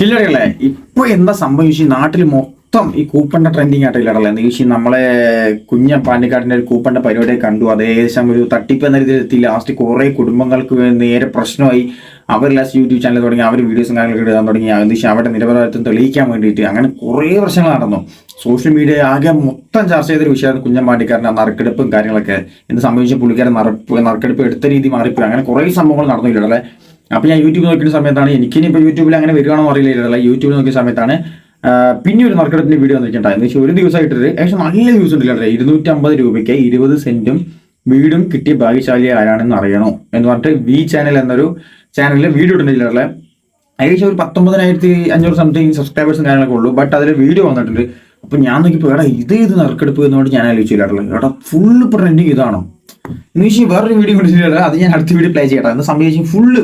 ചില്ലറകളെ ഇപ്പൊ എന്താ സംഭവിച്ചു നാട്ടിൽ മൊത്തം ഈ കൂപ്പണ്ട ട്രെൻഡിങ് ആയിട്ട് ഇല്ലടല്ലേ? എന്ന് ചോദിച്ചാൽ നമ്മളെ കുഞ്ഞ പാണ്ടിക്കാടിന്റെ ഒരു കൂപ്പണ്ട പരിപാടി കണ്ടു. അത് ഏകദേശം ഒരു തട്ടിപ്പ് എന്ന രീതിയിൽ എത്തി. ലാസ്റ്റ് കുറെ കുടുംബങ്ങൾക്ക് നേരെ പ്രശ്നമായി. അവർ ലാസ്റ്റ് യൂട്യൂബ് ചാനൽ തുടങ്ങി. അവർ വീഡിയോസും കാര്യങ്ങളൊക്കെ ഇടാൻ തുടങ്ങി. എന്ന് വെച്ചാൽ അവരുടെ നിരപരാധിത്വം തെളിയിക്കാൻ വേണ്ടിയിട്ട്. അങ്ങനെ കുറേ പ്രശ്നങ്ങൾ നടന്നു. സോഷ്യൽ മീഡിയ ആകെ മൊത്തം ചർച്ച ചെയ്തൊരു വിഷയമാണ് കുഞ്ഞൻ പാണ്ടിക്കാരന്റെ നറുക്കെടുപ്പും കാര്യങ്ങളൊക്കെ. എന്ത് സംഭവിച്ച? പുള്ളിക്കാരൻ നറുപ്പ് നറുക്കെടുപ്പ് എടുത്ത രീതി മാറിപ്പോയി. അങ്ങനെ കുറേ സംഭവങ്ങൾ നടന്നു ഇല്ലടല്ലേ അപ്പൊ ഞാൻ യൂട്യൂബ് നോക്കിയ സമയത്താണ് എനിക്കിനി ഇപ്പൊ യൂട്യൂബിൽ അങ്ങനെ വരികയാണോ അറിയില്ല യൂട്യൂബിൽ നോക്കിയ സമയത്താണ്. പിന്നെ ഒരു നറുക്കെടുപ്പിന്റെ വീഡിയോ വന്നിട്ടുണ്ടായിരുന്നു പക്ഷേ ഒരു ദിവസമായിട്ടൊരു ഏകദേശം നല്ല ന്യൂസ് ഉണ്ടല്ലേ ഇരുന്നൂറ്റി അമ്പത് രൂപയ്ക്ക് ഇരുപത് സെന്റും വീടും കിട്ടിയ ഭാഗ്യശാലി ആരാണെന്ന് അറിയണോ എന്ന് പറഞ്ഞിട്ട് വി ചാനൽ എന്നൊരു ചാനലിൽ വീഡിയോ ഇട്ടിട്ടുണ്ടല്ലേ ഏകദേശം ഒരു പത്തൊമ്പതിനായിരത്തി അഞ്ഞൂറ് സംതിങ് സബ്സ്ക്രൈബേഴ്സും കാര്യങ്ങളൊക്കെ ഉള്ളൂ. ബട്ട് അതിൽ വീഡിയോ വന്നിട്ടുണ്ട്. അപ്പോൾ ഞാൻ നോക്കിയപ്പോൾ എടാ ഇത് ഇത് നറുക്കെടുപ്പ് എന്നുകൊണ്ട് ഞാൻ ആലോചിച്ചില്ല എടാ ഫുള്ള് ട്രെൻഡിങ് ഇതാണോ? എന്ന് വെച്ചാൽ വേറൊരു വീഡിയോ കൊടുത്തിട്ടില്ല അത് ഞാൻ അടുത്ത വീഡിയോ പ്ലേ ചെയ്യട്ടെ. എന്ന് സംഭവിച്ചു ഫുള്ള്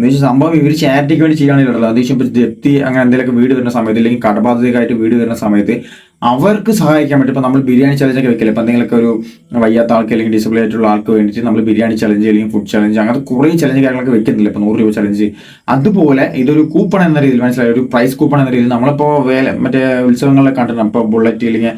എന്ന് വെച്ചാൽ സംഭവം ഇവർ ചാരിറ്റിക്ക് വേണ്ടി ചെയ്യാണില്ലല്ലോ അതേ ഇപ്പോൾ ജപ്തി അങ്ങനെ എന്തെങ്കിലുമൊക്കെ വീട് വരുന്ന സമയത്ത് അല്ലെങ്കിൽ കടബാധ്യതയായിട്ട് വീട് വരുന്ന സമയത്ത് അവർക്ക് സഹായിക്കാൻ പറ്റും. ഇപ്പോൾ നമ്മൾ ബിരിയാണി ചലഞ്ച് ഒക്കെ വെക്കില്ല? ഇപ്പോൾ എന്തെങ്കിലുമൊക്കെ ഒരു വയ്യാത്ത ആൾക്ക് അല്ലെങ്കിൽ ഡിസബിൾ ആയിട്ടുള്ള ആൾക്ക് വേണ്ടിയിട്ട് നമ്മൾ ബിരിയാണി ചലഞ്ച് അല്ലെങ്കിൽ ഫുഡ് ചലഞ്ച് അങ്ങനത്തെ കുറേ ചലഞ്ച് കാര്യങ്ങളൊക്കെ വെക്കുന്നില്ല? ഇപ്പോൾ നൂറ് രൂപ ചലഞ്ച് അതുപോലെ ഇതൊരു കൂപ്പൺ എന്ന രീതിയിൽ മനസ്സിലായി? ഒരു പ്രൈസ് കൂപ്പൺ എന്ന രീതിയിൽ നമ്മളിപ്പോൾ വേല മറ്റേ ഉത്സവങ്ങളിലൊക്കെ കണ്ടിട്ടുണ്ട്. അപ്പോൾ ബുള്ളറ്റ് അല്ലെങ്കിൽ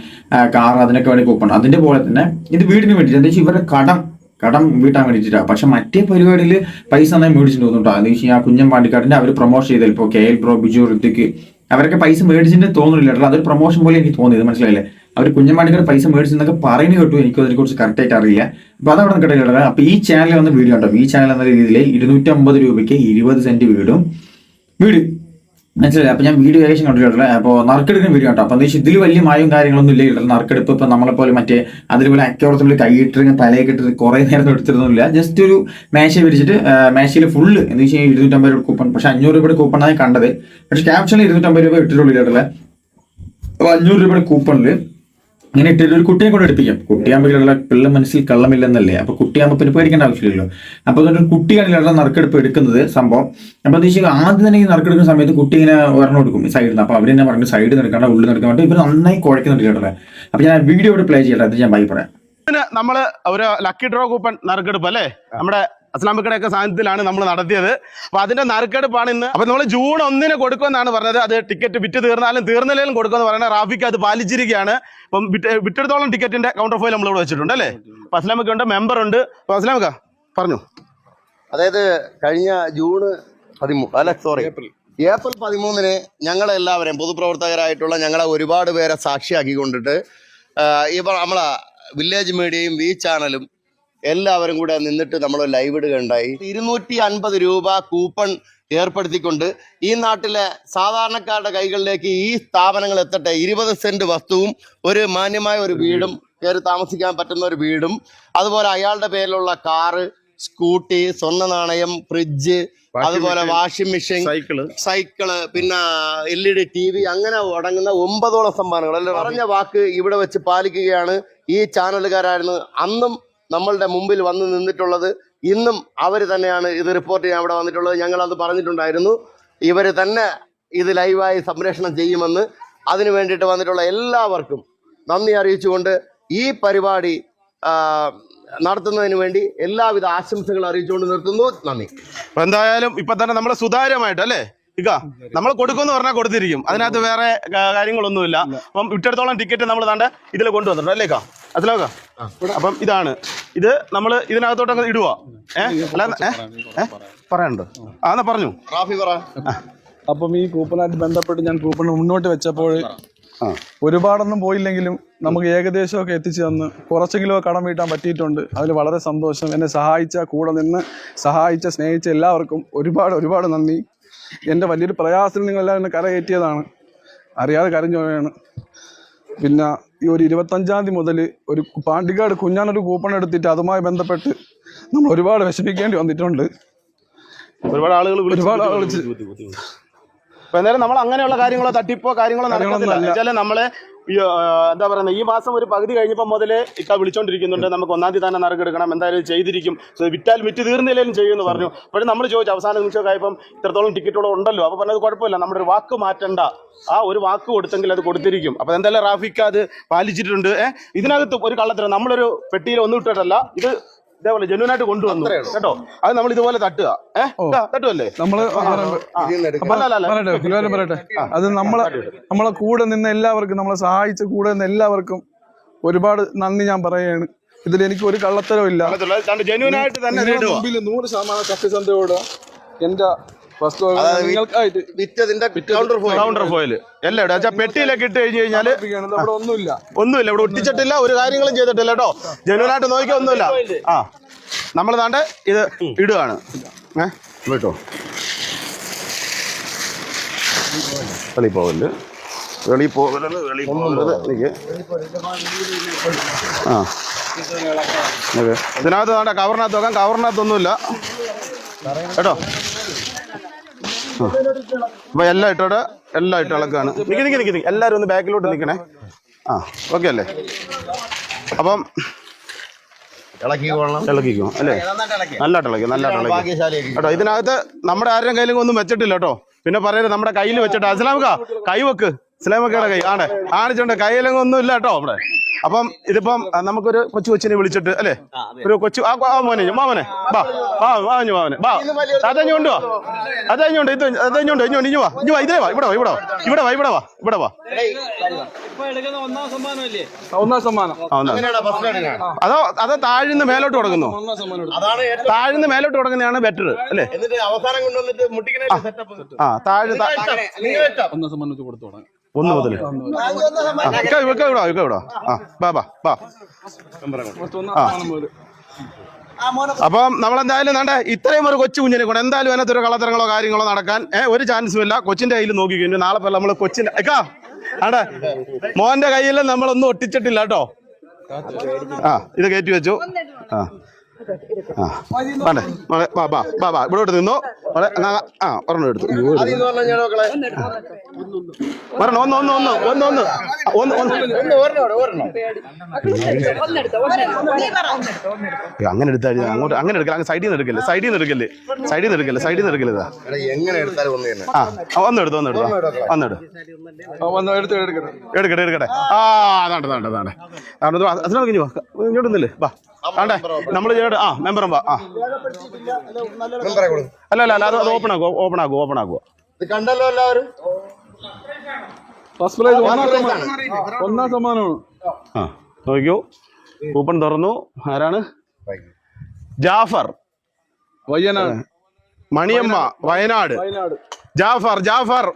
കാർ അതിനൊക്കെ വേണ്ടി കൂപ്പൺ അതിന്റെ പോലെ തന്നെ ഇത് വീടിന് വേണ്ടിയിട്ട് എന്താ വെച്ചാൽ ഇവരുടെ കടം കടം വീട്ടാൻ വേണ്ടിയിട്ടാണ് പക്ഷെ മറ്റേ പരിപാടിയിൽ പൈസ നന്നായി മേടിച്ചിട്ട് തോന്നുന്നുണ്ടോ എന്ന് വെച്ചാൽ ആ കുഞ്ഞൻ പാണ്ടിക്കാടിന്റെ അവർ പ്രൊമോഷൻ ചെയ്തത് ഇപ്പോൾ K L bro Biju Rithvik അവരൊക്കെ പൈസ മേടിച്ചിട്ട് തോന്നുന്നില്ല കേട്ടോ. അതൊരു പ്രൊമോഷൻ പോലെ എനിക്ക് തോന്നിയത്. മനസ്സിലായില്ലേ? അവർ കുഞ്ഞൻ പാണ്ടിക്കാട് പൈസ മേടിച്ചെന്നൊക്കെ പറയുന്നത് കേട്ടു. എനിക്ക് അതിനെ കുറിച്ച് കറക്റ്റ് ആയിട്ട് അറിയില്ല. അപ്പോൾ അതവിടെ നിൽക്കട്ടെ അപ്പോൾ ഈ ചാനലിൽ വന്ന വീഡിയോ ഉണ്ടോ? ഈ ചാനൽ എന്ന രീതിയിൽ ഇരുന്നൂറ്റമ്പത് രൂപയ്ക്ക് ഇരുപത് സെന്റ് വീടും വീട്. മനസ്സിലായി? അപ്പൊ ഞാൻ വീഡിയോ ഏകദേശം കണ്ടിട്ടുള്ളത് അപ്പോൾ നറുക്കെടുക്കുന്ന വീഡിയോ കേട്ടോ അപ്പൊ എന്താ വെച്ചാൽ ഇതിൽ വലിയ മായും കാര്യങ്ങളൊന്നും ഇല്ല? നറുക്കെടുപ്പ് ഇപ്പൊ നമ്മളെ പോലെ മറ്റേ അതിലുപോലെ അക്കോറത്തിൽ കൈയിട്ടിരുന്ന തലയൊക്കെ ഇട്ട് കുറെ നേരം എടുത്തിരുന്നില്ല ജസ്റ്റ് ഒരു മേശ വിരിച്ചിട്ട് മേശയിൽ ഫുള്ള് എന്ന് വെച്ചാൽ ഇരുന്നൂറ്റമ്പത് രൂപ കൂപ്പൺ പക്ഷെ അഞ്ഞൂറ് രൂപയുടെ കൂപ്പണാണ് കണ്ടത്. പക്ഷെ ക്യാപ്ഷനിൽ ഇരുന്നൂറ്റമ്പത് രൂപ ഇട്ടിട്ടുള്ളൂ കേട്ടല്ലേ അപ്പൊ അഞ്ഞൂറ് രൂപയുടെ കൂപ്പണിൽ ഇങ്ങനെ ഇട്ടിട്ട് ഒരു കുട്ടിയെ കൊണ്ട് എടുപ്പിക്കാം. കുട്ടിയാകുമ്പോഴുള്ള പിള്ള മനസ്സിൽ കള്ളമില്ലെന്നല്ലേ? അപ്പൊ കുട്ടിയാകുമ്പോൾ പിന്നെ പേടിക്കേണ്ട ആവശ്യമില്ലല്ലോ. അപ്പൊ അതുകൊണ്ട് കുട്ടിയാണ് നറുക്കെടുപ്പ് എടുക്കുന്നത് സംഭവം. അപ്പൊ എന്താ വെച്ചാൽ ആദ്യം തന്നെ ഈ നറുക്കെടുക്കുന്ന സമയത്ത് കുട്ടി ഇങ്ങനെ പറഞ്ഞു കൊടുക്കും സൈഡിൽ നിന്ന് അപ്പൊ അവരെന്നെ പറഞ്ഞു സൈഡിൽ നിൽക്കണ്ട ഉള്ളിൽ നിൽക്കാൻ ഇവർ നന്നായി കുഴക്കുന്നുണ്ട് കേട്ടോ. അപ്പൊ ഞാൻ വീഡിയോ ഇവിടെ പ്ലേ ചെയ്യട്ടെ അത് ഞാൻ ബൈ പറയാം. നമ്മൾ ഒരു ലക്കി ഡ്രോ കൂപ്പൺ നറുക്കെടുപ്പ് അല്ലേ? നമ്മുടെ അസ്ലാമിക്കയുടെ ഒക്കെ സാന്നിധ്യത്തിലാണ് നമ്മൾ നടത്തിയത്. അപ്പൊ അതിന്റെ നറുക്കെടുപ്പാണ് ഇന്ന്. അപ്പൊ നമ്മൾ ജൂൺ ഒന്നിന് കൊടുക്കുമെന്നാണ് പറഞ്ഞത്. അത് ടിക്കറ്റ് വിറ്റ് തീർന്നാലും തീർന്നില്ലെങ്കിലും കൊടുക്കുമെന്ന് പറയുന്നത് റാഫിക്ക് അത് പാലിച്ചിരിക്കുകയാണ്. ഇപ്പം വിറ്റെടുത്തോളം വിട്ടെടുത്തോളം ടിക്കറ്റിന്റെ കൗണ്ടർ ഫോയിൽ നമ്മൾ ഇവിടെ വെച്ചിട്ടുണ്ട് അല്ലേ? അപ്പൊ അസ്ലാമിക്ക ഉണ്ട് മെമ്പർ ഉണ്ട്. അപ്പൊ അസ്ലാമിക്ക പറഞ്ഞു. അതായത് കഴിഞ്ഞ ജൂണ് പതിമൂന്ന് അല്ല സോറി ഏപ്രിൽ. പതിമൂന്നിന് ഞങ്ങളെല്ലാവരെയും പൊതുപ്രവർത്തകരായിട്ടുള്ള ഞങ്ങളെ ഒരുപാട് പേരെ സാക്ഷിയാക്കി കൊണ്ടിട്ട് ഇപ്പൊ നമ്മളെ വില്ലേജ് മീഡിയയും വി ചാനലും എല്ലാവരും കൂടെ നിന്നിട്ട് നമ്മൾ ലൈവ് ഇടുകയുണ്ടായി. ഇരുന്നൂറ്റി അൻപത് രൂപ കൂപ്പൺ ഏർപ്പെടുത്തിക്കൊണ്ട് ഈ നാട്ടിലെ സാധാരണക്കാരുടെ കൈകളിലേക്ക് ഈ സ്ഥാപനങ്ങൾ എത്തട്ടെ. ഇരുപത് സെന്റ് വസ്തുവും ഒരു മാന്യമായ ഒരു വീടും കയറി താമസിക്കാൻ പറ്റുന്ന ഒരു വീടും അതുപോലെ അയാളുടെ പേരിലുള്ള കാറ് സ്കൂട്ടി സ്വർണ നാണയം ഫ്രിഡ്ജ് അതുപോലെ വാഷിംഗ് മെഷീൻ സൈക്കിൾ. സൈക്കിൾ പിന്നെ L E D T V അങ്ങനെ അടങ്ങുന്ന ഒമ്പതോളം സമ്മാനങ്ങൾ അല്ലെ പറഞ്ഞ വാക്ക് ഇവിടെ വെച്ച് പാലിക്കുകയാണ് ഈ ചാനലുകാരായിരുന്നു അന്നും നമ്മളുടെ മുമ്പിൽ വന്ന് നിന്നിട്ടുള്ളത് ഇന്നും അവർ തന്നെയാണ് ഇത് റിപ്പോർട്ട് ചെയ്യാൻ അവിടെ വന്നിട്ടുള്ളത്. ഞങ്ങൾ അത് പറഞ്ഞിട്ടുണ്ടായിരുന്നു. ഇവർ തന്നെ ഇത് ലൈവായി സംപ്രേഷണം ചെയ്യുമെന്ന് അതിനു വേണ്ടിയിട്ട് വന്നിട്ടുള്ള എല്ലാവർക്കും നന്ദി അറിയിച്ചുകൊണ്ട് ഈ പരിപാടി നടത്തുന്നതിന് വേണ്ടി എല്ലാവിധ ആശംസകളും അറിയിച്ചുകൊണ്ട് നിർത്തുന്നു. നന്ദി. എന്തായാലും ഇപ്പൊ തന്നെ നമ്മൾ സുതാര്യമായിട്ട് അല്ലേ? ഇക്ക നമ്മൾ കൊടുക്കുമെന്ന് പറഞ്ഞാൽ കൊടുത്തിരിക്കും. അതിനകത്ത് വേറെ കാര്യങ്ങളൊന്നുമില്ല. അപ്പം വിട്ടെടുത്തോളം ടിക്കറ്റ് നമ്മൾ താണ്ട് ഇതിൽ കൊണ്ടുവന്നിട്ടുണ്ട്. അല്ലേക്കാ കാ? അതിലോക്ക അപ്പം ഇതാണ്. ഇത് നമ്മൾ ഇതിനകത്തോട്ട് ഇടുക ഏഹ് അല്ല ഏഹ് പറയാനുണ്ടോ? ആ എന്നാ പറഞ്ഞു. റാഫി പറ. അപ്പം ഈ കൂപ്പണായിട്ട് ബന്ധപ്പെട്ട് ഞാൻ കൂപ്പൺ മുന്നോട്ട് വെച്ചപ്പോൾ ഒരുപാടൊന്നും പോയില്ലെങ്കിലും നമുക്ക് ഏകദേശമൊക്കെ എത്തിച്ചു തന്ന് കുറച്ചെങ്കിലും കടം വീട്ടാൻ പറ്റിയിട്ടുണ്ട്. അതിൽ വളരെ സന്തോഷം. എന്നെ സഹായിച്ച കൂടെ നിന്ന് സഹായിച്ച സ്നേഹിച്ച എല്ലാവർക്കും ഒരുപാട് ഒരുപാട് നന്ദി. എന്റെ വലിയൊരു പ്രയാസത്തിൽ നിങ്ങളെല്ലാം എന്നെ കരകയറ്റിയതാണ്. അറിയാതെ കരഞ്ഞു പോയാണ് പിന്നെ ഈ ഒരു ഇരുപത്തഞ്ചാം തീയതി മുതൽ ഒരു പാണ്ടിക്കാട് കുഞ്ഞാനൊരു കൂപ്പൺ എടുത്തിട്ട് അതുമായി ബന്ധപ്പെട്ട് നമ്മൾ ഒരുപാട് വിഷമിക്കേണ്ടി വന്നിട്ടുണ്ട്. ഒരുപാട് ആളുകൾ ഒരുപാട് ആളുകൾ അപ്പൊ എന്തായാലും നമ്മൾ അങ്ങനെയുള്ള കാര്യങ്ങളോ തട്ടിപ്പോ കാര്യങ്ങളോ നടക്കത്തില്ല. കാര്യങ്ങളൊന്നും വെച്ചാൽ നമ്മൾ എന്താ പറയുന്നത് ഈ മാസം ഒരു പകുതി കഴിഞ്ഞപ്പോൾ മുതലേ ഇക്ക വിളിച്ചോണ്ടിരിക്കുന്നുണ്ട്. നമുക്ക് ഒന്നാം തീയതി തന്നെ നറുക്കെടുക്കണം എന്തായാലും ചെയ്തിരിക്കും. വിറ്റാൽ വിറ്റ് തീർന്നില്ലേലും ചെയ്യുമെന്ന് പറഞ്ഞു. പക്ഷെ നമ്മൾ ചോദിച്ചു അവസാന നിമിഷം ആയപ്പം ഇത്രത്തോളം ടിക്കറ്റുകൾ ഉണ്ടല്ലോ. അപ്പൊ പറഞ്ഞത് കുഴപ്പമില്ല. നമ്മുടെ ഒരു വാക്ക് മാറ്റണ്ട. ആ ഒരു വാക്ക് കൊടുത്തെങ്കിൽ അത് കൊടുത്തിരിക്കും. അപ്പൊ എന്തായാലും റാഫിക്ക് അത് പാലിച്ചിട്ടുണ്ട്. ഏഹ് ഇതിനകത്ത് ഒരു കള്ളത്തരം. നമ്മളൊരു പെട്ടിയിൽ ഒന്നും ഇട്ടിട്ടല്ല. ഇത് ഇതേപോലെ ജെന്യൂനായിട്ട് കൊണ്ടുവന്നു. കേട്ടോ? അത് നമ്മൾ ഇതുപോലെ തട്ടുക. ഏഹ് തട്ടുമല്ലേ നമ്മൾ. പറയട്ടെ അത് നമ്മളെ നമ്മളെ കൂടെ നിന്ന് എല്ലാവർക്കും നമ്മളെ സഹായിച്ച കൂടെ നിന്ന് എല്ലാവർക്കും ഒരുപാട് നന്ദി ഞാൻ പറയാണ് ഇതിൽ എനിക്ക് ഒരു കള്ളത്തരവും ഇല്ല. നൂറ് ശതമാനം സത്യസന്ധയോട് എന്റെ കൗണ്ടർ ഫോയിൽ എല്ലാം ഇവിടെ പെട്ടിയിലൊക്കെ ഇട്ട് കഴിഞ്ഞു കഴിഞ്ഞാൽ അവിടെ ഒന്നുമില്ല. ഒന്നുമില്ല. ഇവിടെ ഒട്ടിച്ചിട്ടില്ല ഒരു കാര്യങ്ങളും ചെയ്തിട്ടില്ല കേട്ടോ. ജനുവനായിട്ട് നോക്കിയാൽ ഒന്നുമില്ല. ആ നമ്മൾ താണ്ട് ഇത് ഇടുകയാണ് ഏഹ് കേട്ടോ വെളി പോകൽ വെളി പോകരുത് വെളി പോകരുത് എനിക്ക് ആ ഇതിനകത്ത് താണ്ട കവറിനകത്ത് നോക്കാം കവറിനകത്തൊന്നുമില്ല കേട്ടോ? അപ്പൊ എല്ലാം ഇട്ടോടെ എല്ലാം ഇട്ട് ഇളക്കാണ്. നിക്ക് നിക്ക് നിക്ക് നിക്ക്. എല്ലാവരും ഒന്ന് ബാക്കിലോട്ട് നിൽക്കണേ ആ ഓക്കെ അല്ലേ? അപ്പം ഇളക്കിക്കോ അല്ലേ? നല്ലതായിട്ട് ഇളക്കി. നല്ലതായിട്ട് ഇളക്കി ഭാഗ്യശാലിയാക്കി കേട്ടോ ഇതിനകത്ത് നമ്മുടെ ആരുടെയും കയ്യിലും ഒന്നും വെച്ചിട്ടില്ല കേട്ടോ. പിന്നെ പറയരുത് നമ്മുടെ കയ്യിൽ വെച്ചിട്ട്. അസ്ലാമക്ക കൈ വെക്ക്. ഇസ്ലാമക്കയുടെ കൈ ആണ് കാണിച്ചോണ്ട് കയ്യിലും ഒന്നും ഇല്ല കേട്ടോ നമ്മുടെ അപ്പം ഇതിപ്പം നമുക്കൊരു കൊച്ചു കൊച്ചിനെ വിളിച്ചിട്ട് അല്ലേ? ഒരു കൊച്ചു ആ മോനെ മാമനെ ബാ ബാ വാഞ്ഞു മാമനെ ബാ. കൊണ്ടുവാ. വാ അതഞ്ഞുകൊണ്ട് ഇത് അതഞ്ഞു കൊണ്ട് ഇഞ്ഞു വാ ഇഞ്ഞു വാ ഇതേ വാ ഇവിടെ വാ ഇവിടെ വാ ഇവിടെ വാ ഇവിടെ വാ ഇവിടെ വാ. ഒന്നാം സമ്മാനം അതോ അതോ താഴ്ന്ന് മേലോട്ട് തുടങ്ങുന്നു ഒന്നാം സമ്മാനം എടുത്തു. അതാണ് താഴ്ന്ന് മേലോട്ട് തുടങ്ങുന്നതാണ് ബെറ്റർ അല്ലേ? എന്നിട്ട് അവസാനം കൊണ്ടുവന്നിട്ട് ആ താഴ് താ- ഒന്നാം സമ്മാനം കൊടുത്തു തുടങ്ങി. ഒന്ന് മുതൽ ഇക്ക നമ്മൾ എന്തായാലും ഇക്ക ഇവിടെ വാ. ആ ബാ ബാ ബാ മൊത്തം ഒന്നാം അപ്പം നമ്മളെന്തായാലും വേണ്ട ഇത്രയും ഒരു കൊച്ചു കുഞ്ഞിനെ കൊണ്ട് എന്തായാലും അതിനകത്ത് ഒരു കളത്തരങ്ങളോ കാര്യങ്ങളോ നടക്കാൻ ഏഹ് ഒരു ചാൻസും ഇല്ല. കൊച്ചിന്റെ കയ്യിൽ നോക്കി കഴിഞ്ഞു. നാളെ പോലെ നമ്മൾ കൊച്ചിന്റെ ഇക്കാ ആടെ. മോന്റെ കയ്യിൽ നമ്മളൊന്നും ഒട്ടിച്ചിട്ടില്ല കേട്ടോ. ആ ഇത് കയറ്റി വെച്ചു. ആ. വേണ്ടേ മോളെ ബാ ബാ ബാ ബാ നിന്നോ. മോളെ ആ ഒരെണ്ണം എടുത്തു. ഒരെണ്ണം ഒന്ന് ഒന്ന് ഒന്ന് ഒന്ന് ഒന്ന്. ഒന്ന് അങ്ങനെ എടുത്താൽ അങ്ങോട്ട് അങ്ങനെ എടുക്കല സൈഡിൽ നിന്ന് എടുക്കല്ലേ? സൈഡിൽ നിന്ന് എടുക്കല്ലേ? സൈഡിൽ നിന്ന് എടുക്കല്ലേ? സൈഡിൽ നിന്ന് എടുക്കല്ലേ എങ്ങനെ എടുത്താലും ഒന്ന് തന്നെ. ഒന്ന് ഒന്നെടുത്തു ഒന്നെടുത്തു ഒന്നെടു എടുക്കട്ടെ. എടുക്കട്ടെ ആ അതാണ്ട് അതാണ്ട് അതാണ്ട് അതിനൊക്കെ ഇനി വാ. ആണ്ടേ? നമ്മൾ ചെയ്യട്ടെ ആ മെമ്പറും വാ ആ. അല്ല അല്ല അല്ല അത് ഓപ്പൺ ആക്കുക ഓപ്പൺ ആക്കുക ഓപ്പൺ ആക്കുക കണ്ടല്ലോ എല്ലാവരും? ഫസ്റ്റ് പ്രൈസ് ഒന്നാം ഒന്നാം സമ്മാനമാണ്. ആ നോക്കിയോ കൂപ്പൺ തുറന്നു. ആരാണ്? ജാഫർ. വയ്യനാട്. മണിയമ്മ വയനാട്. വയനാട്. ജാഫർ ജാഫർ.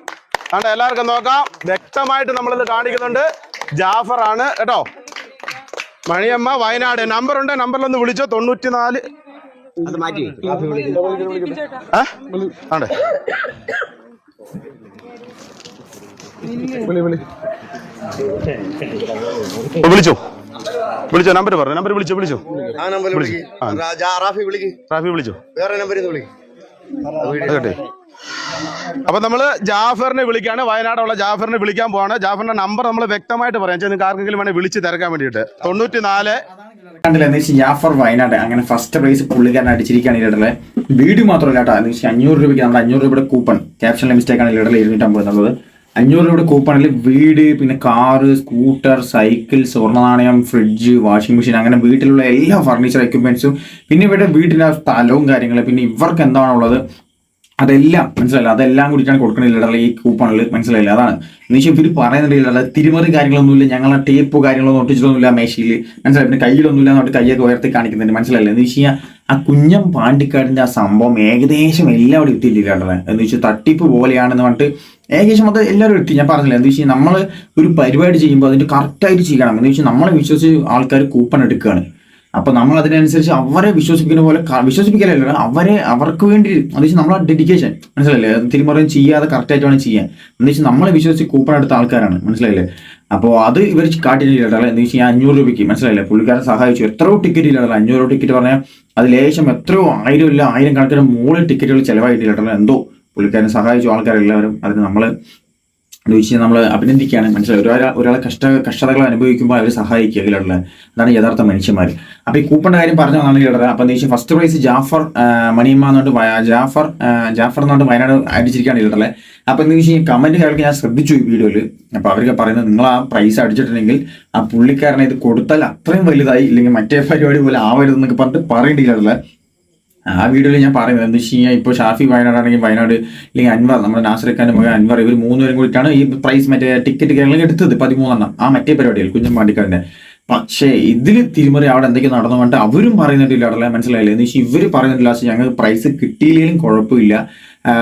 ആണ് എല്ലാവർക്കും നോക്കാം. വ്യക്തമായിട്ട് നമ്മളിത് കാണിക്കുന്നുണ്ട്. ജാഫർ ആണ് കേട്ടോ? മണിയമ്മ വയനാട്. നമ്പർ ഉണ്ട്? നമ്പറിൽ ഒന്ന് വിളിച്ചോ. തൊണ്ണൂറ്റിനാല്. അത് മാറ്റി. ആണ്ടേ. വിളിച്ചു? വിളിച്ചോ? നമ്പർ പറഞ്ഞു? നമ്പർ വിളിച്ചു? വിളിച്ചു? ആ നമ്പർ റാഫി വിളിക്ക്. റാഫി വിളിച്ചു? വേറെ നമ്പർ വിളിക്കും അതെ അപ്പൊ നമ്മൾ ജാഫറിനെ വിളിക്കാണ്. വയനാടുള്ള ജാഫറിനെ വിളിക്കാൻ പോവാണ്. ജാഫറിന്റെ നമ്പർ നമ്മൾ വ്യക്തമായിട്ട് പറയാം. നിങ്ങൾക്ക് ആർക്കെങ്കിലും വേണേൽ വിളിച്ച് തിരക്കാൻ വേണ്ടിയിട്ട്. തൊണ്ണൂറ്റി നാല് ജാഫർ വയനാട്. അങ്ങനെ ഫസ്റ്റ് പ്രൈസ് പുള്ളിക്കാരൻ അടിച്ചിരിക്കുകയാണ് ഇടലെ വീട് മാത്രമല്ല കേട്ടോ. എന്ന് വെച്ചാൽ അഞ്ഞൂറ് രൂപയ്ക്ക് നമ്മുടെ അഞ്ഞൂറ് രൂപയുടെ കൂപ്പൺ ക്യാപ്ഷനിലെ മിസ്റ്റേക്ക് ആണ് ഇടലെ ഇരുന്നൂറ്റമ്പത് എന്നുള്ളത്. അഞ്ഞൂറ് രൂപയുടെ കൂപ്പണിൽ വീട് പിന്നെ കാറ് സ്കൂട്ടർ സൈക്കിൾ സ്വർണ നാണയം ഫ്രിഡ്ജ് വാഷിംഗ് മെഷീൻ അങ്ങനെ വീട്ടിലുള്ള എല്ലാ ഫർണിച്ചർ എക്യുപ്മെന്റ്സും പിന്നെ ഇവരുടെ വീട്ടിലെ സ്ഥലവും കാര്യങ്ങളും പിന്നെ ഇവർക്ക് എന്താണുള്ളത്? അതെല്ലാം മനസ്സിലായില്ല? അതെല്ലാം കൂടിയിട്ടാണ് കൊടുക്കണില്ല ഈ കൂപ്പണിൽ മനസ്സിലായില്ല? അതാണ്. എന്നുവെച്ചാൽ ഇവർ പറയുന്നുണ്ടില്ല തിരുമറി കാര്യങ്ങളൊന്നുമില്ല. ഞങ്ങളെ ടേപ്പ് കാര്യങ്ങളൊന്നും ഒട്ടിച്ചിട്ടൊന്നുമില്ല മേശയിൽ. മനസ്സിലായി? പിന്നെ കയ്യിലൊന്നുമില്ല എന്നിട്ട് കയ്യൊക്കെ ഉയർത്തി കാണിക്കുന്നുണ്ട്. മനസ്സിലായില്ല? എന്ന് വെച്ച് കഴിഞ്ഞാൽ ആ കുഞ്ഞം പാണ്ടിക്കാടിന്റെ ആ സംഭവം ഏകദേശം എല്ലാവരും എത്തിയില്ല എന്ന് വെച്ചാൽ തട്ടിപ്പ് പോലെയാണെന്ന് പറഞ്ഞിട്ട് ഏകദേശം അത് എല്ലാവരും എത്തി ഞാൻ പറഞ്ഞില്ല? എന്ന് വെച്ച് കഴിഞ്ഞാൽ നമ്മൾ ഒരു പരിപാടി ചെയ്യുമ്പോൾ അതിന്റെ കറക്റ്റായിട്ട് ചെയ്യണം. എന്ന് വെച്ചാൽ നമ്മളെ വിശ്വസിച്ച് ആൾക്കാർ കൂപ്പൺ എടുക്കുകയാണ്. അപ്പൊ നമ്മൾ അതിനനുസരിച്ച് അവരെ വിശ്വസിക്കുന്ന പോലെ വിശ്വസിപ്പിക്കലല്ല അവരെ അവർക്ക് വേണ്ടി എന്ന് വെച്ചാൽ നമ്മളെ ഡെഡിക്കേഷൻ മനസ്സിലല്ലേ അത് തിരുമറിയും ചെയ്യാതെ കറക്റ്റ് ആയിട്ട് വേണം ചെയ്യാൻ. എന്ന് വെച്ചാൽ നമ്മളെ വിശ്വസിച്ച് കൂപ്പൺ എടുത്ത ആൾക്കാരാണ്. മനസ്സിലായില്ലേ? അപ്പോൾ അത് ഇവർ കാട്ടിട്ടില്ല എന്ന് വെച്ചാൽ അഞ്ഞൂറ് രൂപയ്ക്ക്. മനസ്സിലായില്ലേ? പുള്ളിക്കാരൻ സഹായിച്ചു. എത്രയോ ടിക്കറ്റ് ഇല്ല അഞ്ഞൂറ് രൂപ ടിക്കറ്റ് പറഞ്ഞാൽ അത് ലേശം എത്രയോ ആയിരം ഇല്ല ആയിരം കണക്കിന് മുകളിൽ ടിക്കറ്റുകൾ ചിലവായിട്ടില്ല എന്തോ പുള്ളിക്കാരൻ സഹായിച്ചു. ആൾക്കാരെല്ലാവരും അതിന് നമ്മൾ എന്ന് വെച്ചാൽ നമ്മൾ അഭിനന്ദിക്കുകയാണ്. മനസ്സിലായി? ഒരാൾ ഒരാളെ കഷ്ട കഷ്ടതകൾ അനുഭവിക്കുമ്പോൾ അവർ സഹായിക്കുക ഇതിലുള്ള അതാണ് യഥാർത്ഥ മനുഷ്യന്മാർ അപ്പോൾ ഈ കൂപ്പണിന്റെ കാര്യം പറഞ്ഞു വന്നാണ് ഇടറ അപ്പോൾ എന്താ ഫസ്റ്റ് പ്രൈസ് ജാഫർ മണിയമ്മ വയ- ജാഫർ ജാഫർ എന്നുകൊണ്ട് വയനാട് അടിച്ചിരിക്കുകയാണ് ഇടറല്ലേ അപ്പോൾ എന്താ വെച്ചാൽ കമന്റ് കാര്യങ്ങൾ ഞാൻ ശ്രദ്ധിച്ചു ഈ വീഡിയോയിൽ അപ്പോൾ അവർക്ക് പറയുന്നത് നിങ്ങൾ ആ പ്രൈസ് അടിച്ചിട്ടുണ്ടെങ്കിൽ ആ പുള്ളിക്കാരനെ ഇത് കൊടുത്താൽ അത്രയും വലുതായി ഇല്ലെങ്കിൽ മറ്റേ പരിപാടി പോലെ ആവരുതെന്നൊക്കെ പറഞ്ഞിട്ട് പറയേണ്ടിയില്ല ആ വീഡിയോയിൽ ഞാൻ പറയുന്നത് എന്താ വെച്ച് കഴിഞ്ഞാൽ ഇപ്പോൾ ഷാഫി വയനാടാണെങ്കിൽ വയനാട് അല്ലെങ്കിൽ അൻവർ നമ്മുടെ നാസറിഖാന്റെ മകൻ അൻവർ ഇവർ മൂന്നുപേരും കൂടിയിട്ടാണ് ഈ പ്രൈസ് മറ്റേ ടിക്കറ്റ് കാര്യങ്ങൾ എടുത്തത് പതിമൂന്നെണ്ണം. ആ മറ്റേ പരിപാടിയിൽ കുഞ്ഞൻ പക്ഷേ ഇതിൽ തിരുമറി അവിടെ എന്തൊക്കെ നടന്നു പറഞ്ഞിട്ട് അവരും പറയുന്നുണ്ടില്ല അവിടെ മനസ്സിലായില്ല? എന്ന് വെച്ചാൽ ഇവർ പറയുന്നില്ല പക്ഷേ ഞങ്ങൾക്ക് പ്രൈസ് കിട്ടിയില്ലെങ്കിലും കുഴപ്പമില്ല.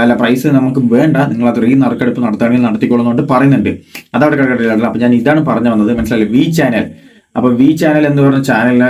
അല്ല പ്രൈസ് നമുക്ക് വേണ്ട. നിങ്ങൾ അത് റീ നറുക്കെടുപ്പ് നടത്തുകയാണെങ്കിൽ നടത്തിക്കോളുന്നുണ്ട് പറയുന്നുണ്ട്. അതവിടെ കിടക്കട്ടില്ല അപ്പം ഞാൻ ഇതാണ് പറഞ്ഞു വന്നത്. മനസ്സിലായില്ല? വി ചാനൽ അപ്പൊ വി ചാനൽ എന്ന് പറഞ്ഞ ചാനലിന്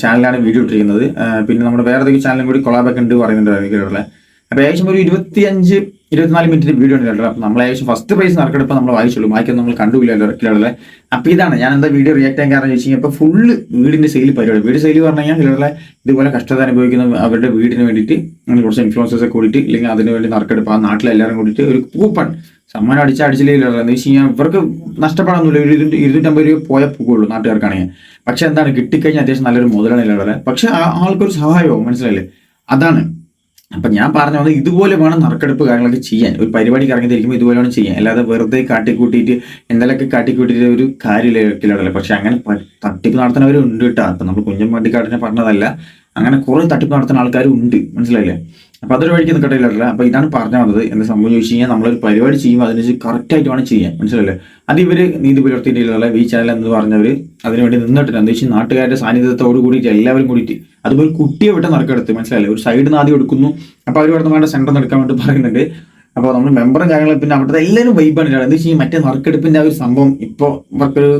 ചാനലാണ് വീഡിയോ ഇട്ടിരിക്കുന്നത്. പിന്നെ നമ്മുടെ വേറെ ഏതെങ്കിലും ചാനലും കൂടി കൊളാബൊക്കെ ഉണ്ട് പറയുന്നുണ്ട് അപ്പൊ ഏകദേശം ഒരു ഇരുപത്തിയഞ്ച് ഇരുപത്തിനാല് മിനിറ്റ് വീഡിയോ ഉണ്ട് അപ്പൊ നമ്മൾ ഏകദേശം ഫസ്റ്റ് പ്രൈസ് നറുക്കെടുപ്പ് നമ്മൾ വായിച്ചുള്ളൂ. ബാക്കിയൊന്നും നമ്മൾ കണ്ടുപില്ല കിളകളെ അപ്പൊ ഇതാണ് ഞാൻ എന്താ വീഡിയോ റിയാക്ട് ചെയ്യാൻ കാരണം ചോദിച്ചു കഴിഞ്ഞാൽ ഫുള്ള് വീടിന്റെ സെയിൽ പരിപാടി. വീട് സെയിൽ പറഞ്ഞു കഴിഞ്ഞാൽ കിളകളെ ഇതുപോലെ കഷ്ടത അനുഭവിക്കുന്ന അവരുടെ വീടിന് വേണ്ടിയിട്ട് അങ്ങനെ കുറച്ച് ഇൻഫ്ലുവൻസേഴ്സ് കൂടിയിട്ട് ഇല്ലെങ്കിൽ അതിന് വേണ്ടി നറുക്കെടുപ്പ് ആ നാട്ടിലെ എല്ലാവരും കൂടിയിട്ട് ഒരു കൂപ്പൺ. സമ്മാനം അടിച്ച അടിച്ചില്ലെങ്കിൽ എന്ന് വെച്ച് കഴിഞ്ഞാൽ ഇവർക്ക് നഷ്ടപ്പെടാനൊന്നുമില്ല. ഒരു ഇരുന്നൂറ്റി ഇരുന്നൂറ്റമ്പത് രൂപ പോയാൽ പോകുള്ളൂ നാട്ടുകാർക്കാണെങ്കിൽ. പക്ഷെ എന്താണ് കിട്ടിക്കഴിഞ്ഞാൽ അത്യാവശ്യം നല്ലൊരു മുതലാണ് ഇല്ലാതെ പക്ഷെ ആ ആൾക്കൊരു സഹായമോ? മനസ്സിലായില്ലേ? അതാണ്. അപ്പൊ ഞാൻ പറഞ്ഞു വന്നത് ഇതുപോലെ വേണം നറുക്കെടുപ്പ് കാര്യങ്ങളൊക്കെ ചെയ്യാൻ. ഒരു പരിപാടിക്ക് ഇറങ്ങിത്തിരിക്കുമ്പോൾ ഇതുപോലെ വേണം ചെയ്യാൻ. അല്ലാതെ വെറുതെ കാട്ടിക്കൂട്ടിയിട്ട് എന്തെങ്കിലുമൊക്കെ കാട്ടിക്കൂട്ടിയിട്ട് ഒരു കാര്യമില്ല പക്ഷെ അങ്ങനെ തട്ടിപ്പ് നടത്തുന്നവരുണ്ട് കേട്ടോ. അപ്പൊ നമ്മൾ കുഞ്ഞൻ വണ്ടിക്കാട്ടിനെ പറഞ്ഞതല്ല. അങ്ങനെ കുറെ തട്ടിപ്പ് നടത്തുന്ന ആൾക്കാരും ഉണ്ട് മനസ്സിലായില്ലേ? അപ്പൊ അതൊരു വഴിക്ക് നിൽക്കട്ടില്ല അപ്പൊ ഇതാണ് പറഞ്ഞു വന്നത്. എന്താ സംഭവം ചോദിച്ചു കഴിഞ്ഞാൽ നമ്മളൊരു പരിപാടി ചെയ്യുമ്പോൾ അതിനനുസരിച്ച് കറക്റ്റ് ആയിട്ട് വേണം ചെയ്യാൻ. മനസ്സിലല്ലേ അത് ഇവർ നീതി പുലർത്തിയിട്ടുള്ള ഈ ചാനൽ എന്ന് പറഞ്ഞവര് അതിനുവേണ്ടി നിന്നിട്ടില്ല എന്താ വെച്ചാൽ നാട്ടുകാരുടെ സാന്നിധ്യത്തോട് കൂടിയിട്ട് എല്ലാവരും കൂടിയിട്ട് അതുപോലെ കുട്ടിയെ വിട്ട് നറുക്കെടുത്ത്? മനസ്സിലായില്ലേ? ഒരു സൈഡിൽ നിന്ന് ആദ്യം എടുക്കുന്നു. അപ്പൊ അവർ ഇവിടെ വേണ്ട സെന്റർ നടക്കാൻ വേണ്ടി പറയുന്നുണ്ട്. അപ്പോൾ നമ്മൾ മെമ്പറും കാര്യങ്ങളും പിന്നെ അവിടുത്തെ എല്ലാവരും വൈബാണ് എന്താ വെച്ചാൽ മറ്റേ നറുക്കെടുപ്പിന്റെ ആ ഒരു സംഭവം ഇപ്പോൾ ഇവർക്കൊരു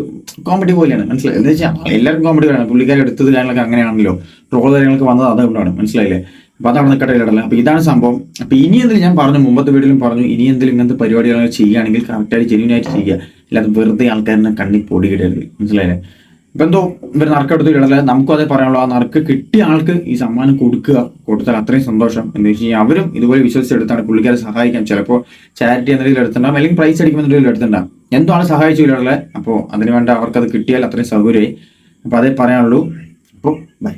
കോമഡി പോലെയാണ്. മനസ്സിലായി എന്താ വെച്ചാൽ എല്ലാവരും കോമഡി വേണം പുള്ളിക്കാർ എടുത്തത് കാര്യങ്ങളൊക്കെ അങ്ങനെയാണല്ലോ. ട്രോൾ കാര്യങ്ങളൊക്കെ വന്നത് അതുകൊണ്ടാണ്. മനസ്സിലായില്ലേ? അപ്പൊ അതാണ് നിൽക്കട്ടെ ഇടല്ല അപ്പൊ ഇതാണ് സംഭവം. അപ്പൊ ഇനി എന്തെങ്കിലും ഞാൻ പറഞ്ഞു മുമ്പത്തെ വീട്ടിലും പറഞ്ഞു ഇനി എന്തെങ്കിലും ഇങ്ങനത്തെ പരിപാടികൾ ചെയ്യുകയാണെങ്കിൽ കറക്റ്റായിട്ട് ജെന്യൂൻ ആയിട്ട് ചെയ്യുക. അല്ലാതെ വെറുതെ ആൾക്കാരനെ കണ്ണി പൊടിയിടരുത്. മനസ്സിലായില്ലേ? ഇപ്പൊ എന്തോ ഇവർ നറുക്കെടുത്ത് ഇടല. നമുക്കും അതേ പറയാനുള്ളൂ. ആ നറുക്ക് കിട്ടിയ ആൾക്ക് ഈ സമ്മാനം കൊടുക്കുക. കൊടുത്താൽ അത്രയും സന്തോഷം. എന്ന് വെച്ച് കഴിഞ്ഞാൽ അവരും ഇതുപോലെ വിശ്വസിച്ചെടുത്താണ് പുള്ളിക്കാരെ സഹായിക്കാം ചിലപ്പോൾ ചാരിറ്റി എന്ന രീതിയിൽ എടുത്തിട്ടുണ്ടാവും. അല്ലെങ്കിൽ പ്രൈസ് അടിക്കുന്ന രീതിയിൽ എടുത്തിട്ടുണ്ടാവും. എന്തോ ആണ് സഹായിച്ചു ഇടലെ. അപ്പോൾ അതിനുവേണ്ട അവർക്കത് കിട്ടിയാൽ അത്രയും സൗകര്യമായി. അപ്പോൾ അതേ പറയാനുള്ളൂ. അപ്പോൾ ബൈ